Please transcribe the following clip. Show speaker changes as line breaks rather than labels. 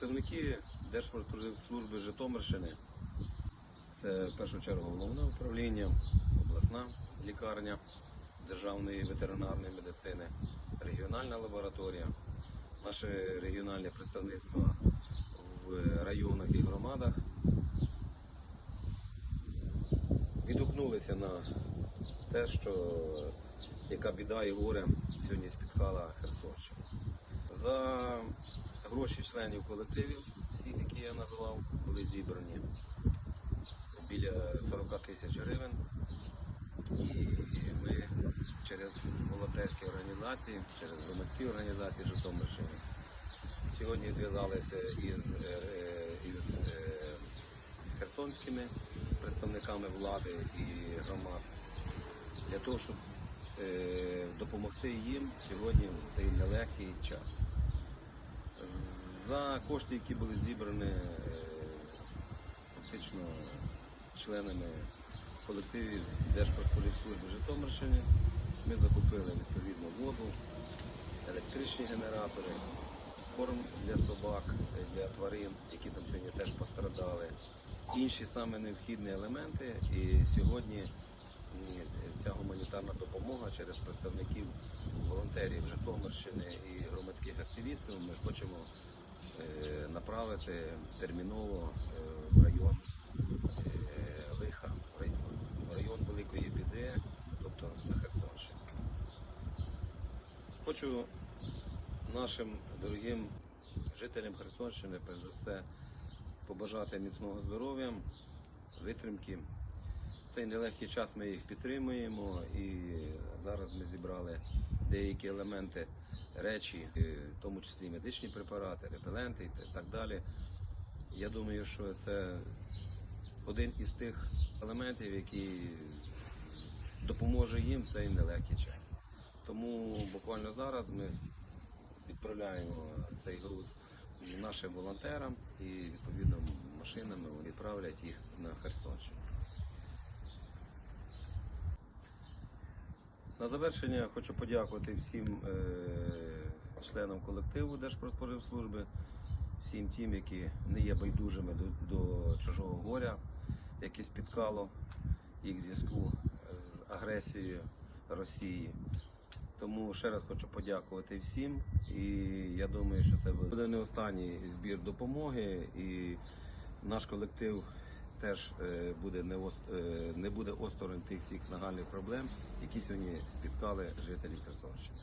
Представники Держпродспоживслужби Житомирщини, це в першу чергу головне управління, обласна лікарня Державної ветеринарної медицини, регіональна лабораторія, наше регіональне представництво в районах і громадах відгукнулися на те, що яка біда і горе сьогодні спіткала Херсонщину. За гроші членів колективів, всіх, які я назвав, були зібрані біля 40 тисяч гривень. І ми через волонтерські організації, через громадські організації Житомирщини сьогодні зв'язалися із, е, е, із е, херсонськими представниками влади і громад для того, щоб допомогти їм сьогодні в цей нелегкий час. За кошти, які були зібрані е, фактично членами колективів Держпродспоживслужби Житомирщини, ми закупили відповідно воду, електричні генератори, корм для собак, е, для тварин, які там сьогодні теж пострадали, інші саме необхідні елементи. І сьогодні ця гуманітарна допомога через представників волонтерів Житомирщини і громадських активістів ми хочемо направити терміново е, в район е, лиха, в район, Великої Біди, тобто на Херсонщину. Хочу нашим дорогим жителям Херсонщини, перш за все, побажати міцного здоров'я, витримки. Цей нелегкий час ми їх підтримуємо і зараз ми зібрали деякі елементи, речі, е, в тому числі медичні препарати, репеленти і так далі. Я думаю, що це один із тих елементів, який допоможе їм в цей нелегкий час. Тому буквально зараз ми відправляємо цей груз нашим волонтерам і відповідно машинами відправлять їх на Херсонщину. На завершення хочу подякувати всім е, членам колективу Держпродспоживслужби, всім тим, які не є байдужими до, до чужого горя, яке спіткало їх в зв'язку з агресією Росії. Тому ще раз хочу подякувати всім. І я думаю, що це буде не останній збір допомоги. І наш колектив теж е, буде не, е, не буде осторонь тих всіх нагальних проблем, які сьогодні спіткали жителі Херсонщини.